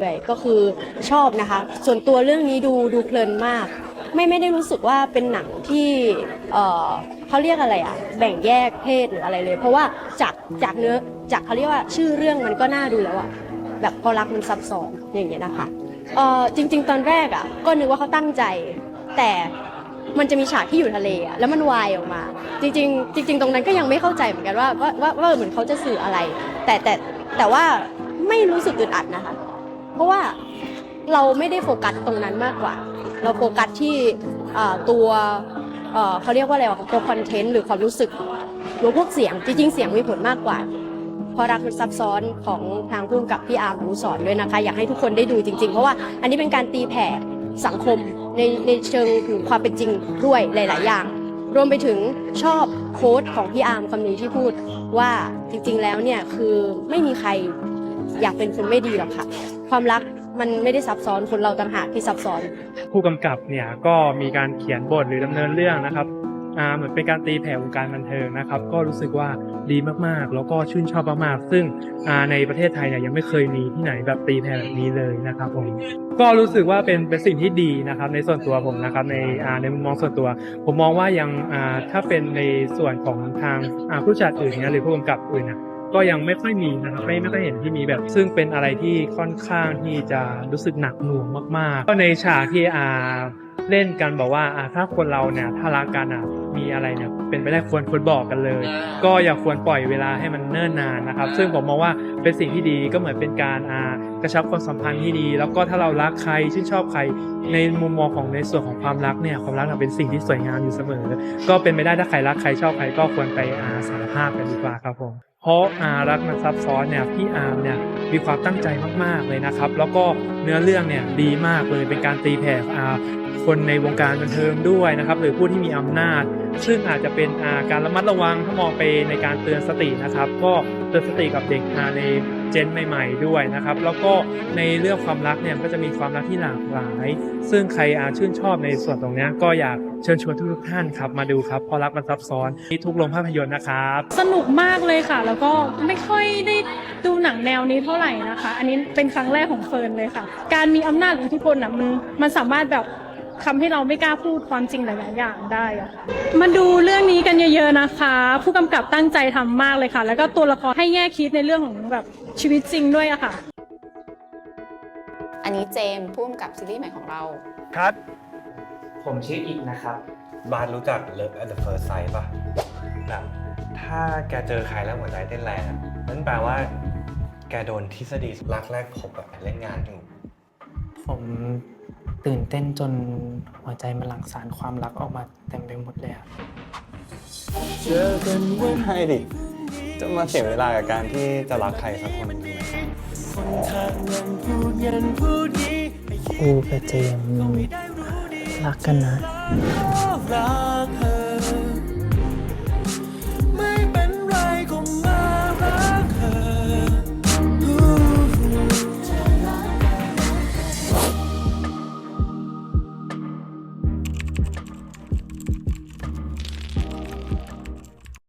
เลยก็คือชอบนะคะ ส่วนตัวเรื่องนี้ดูดูเพลินมาก ไม่ไม่ได้รู้สึกว่าเป็นหนังที่เออเขาเรียกอะไรอะแบ่งแยกเพศหรืออะไรเลย เพราะว่าจากจากเนื้อจากเขาเรียกว่าชื่อเรื่องมันก็น่าดูแล้วอะแบบพอรักมันซับซ้อนอย่างเงี้ยนะคะเออจริง ๆ ตอนแรกอะก็นึกว่าเขาตั้งใจ แต่มันจะมีฉากที่อยู่ทะเลอะแล้วมันวายออกมา จริง ๆ จริง ๆ ตรงนั้นก็ยังไม่เข้าใจเหมือนกันว่าว่าว่าว่าเหมือนเขาจะสื่ออะไร แต่แต่แต่ว่าไม่รู้สึกอึดอัดนะคะ เพราะว่าเราไม่ได้โฟกัสตรงนั้นมากกว่า เราโฟกัสที่ตัวเขาเรียกว่าอะไรวะตัวคอนเทนต์หรือความรู้สึกหรือพวกเสียงจริงๆเสียงมีผลมากกว่าเพราะรักมันซับซ้อนของทางพุ่มกับพี่อาร์มอนุสรณ์ด้วยนะคะ อยากให้ทุกคนได้ดูจริง ๆ เพราะว่าอันนี้เป็นการตีแผ่สังคมในในเชิงถึงความเป็นจริงด้วยหลาย ๆ อย่าง รวมไปถึงชอบโค้ดของพี่อาร์มคำนี้ที่พูดว่าจริง ๆ แล้วเนี่ยคือไม่มีใคร อยากเป็นคนไม่ดีหรอกค่ะ ความรักมันไม่ได้ซับซ้อนคนเราต่างหากที่ซับซ้อน ผู้กำกับเนี่ยก็มีการเขียนบทหรือดำเนินเรื่องนะครับอ่าเหมือนเป็นการตีแผ่วงการบันเทิงนะครับ ก็รู้สึกว่าดีมากๆ แล้วก็ชื่นชอบมากๆ ซึ่งอ่าในประเทศไทยเนี่ยยังไม่เคยมีที่ไหนแบบตีแผ่แบบนี้เลยนะครับผมก็รู้สึกว่าเป็นเป็นสิ่งที่ดีนะครับ ในส่วนตัวผมนะครับในอ่าในมุมมองส่วนตัว ผมมองว่ายังอ่าถ้าเป็นในส่วนของทางอ่าผู้จัดอื่นเนี่ยหรือผู้กำกับอื่นนะ ก็ยังไม่ค่อยมีนะครับไม่ไม่ค่อยเห็นที่มีแบบ ซึ่งเป็นอะไรที่ค่อนข้างที่จะรู้สึกหนักหน่วงมากๆ ก็ในฉากที่อาเล่นกันบอกว่าอ่าถ้าคนเราเนี่ยถ้ารักกันอะมีอะไรเนี่ยเป็นไปได้ควรควรบอกกันเลย ก็อย่าควรปล่อยเวลาให้มันเนิ่นนานนะครับ ซึ่งผมมองว่าเป็นสิ่งที่ดีก็เหมือนเป็นการอ่ากระชับความสัมพันธ์ที่ดี แล้วก็ถ้าเรารักใครชื่นชอบใครในมุมมองของในส่วนของความรักเนี่ยความรักน่ะเป็นสิ่งที่สวยงามอยู่เสมอ ก็เป็นไปได้ถ้าใครรักใครชอบใครก็ควรไปอาสารภาพกันดีกว่าครับผม เพราะอารักมันซับซ้อนเนี่ยพี่อาร์มเนี่ยมีความตั้งใจมากๆเลยนะครับ แล้วก็ เนื้อเรื่องเนี่ยดีมากเลยเป็นการตีแผ่คนในวงการบันเทิงด้วยนะครับหรือผู้ที่มีอำนาจ ซึ่งอาจจะเป็นาการระมัดระวังถ้ามองไปในการเตือนสตินะครับ ก็เตือนสติกับเด็กาในเจนใหม่ๆด้วยนะครับแล้วก็ในเรื่องความรักเนี่ยก็จะมีความรักที่หลากหลาย ซึ่งใครอาชื่นชอบในส่วนตรงนี้ก็อยากเชิญชวนทุกท่านครับมาดูครับเพราะรักมันซับซ้อนที่ทุกโรงภาพยนตร์นะครับ สนุกมากเลยค่ะ แล้วก็ไม่ค่อยได้ดูหนังแนวนี้เท่าไหร่นะคะ อันนี้เป็นครั้งแรกของเฟิร์นเลยค่ะการมีอำนาจหรืออิทธิพลอะมันมันสามารถแบบทำให้เราไม่กล้าพูดความจริงหลาย ๆ อย่างได้อะมาดูเรื่องนี้กันเยอะ ๆ นะคะ ผู้กำกับตั้งใจทำมากเลยค่ะ แล้วก็ตัวละครให้แง่คิดในเรื่องของแบบชีวิตจริงด้วยอะค่ะ อันนี้เจมส์พุ่มกับซีรีส์ใหม่ของเราคัดผมชื่ออีกนะครับ บาสรู้จัก Love at the First Sight ป่ะแบบถ้าแกเจอใครแล้วหัวใจเต้นแรงอะนั่นแปลว่า แกโดนทฤษฎีรักแรกพบแบบเล่นงานอยู่ ผมตื่นเต้นจนหัวใจมันหลั่งสารความรักออกมาเต็มไปหมดเลยอะใช่ดิ จะมาเสียเวลากับการที่จะรักใครสักคนทำไมกูกับเจมส์รักกันนะรักเธอ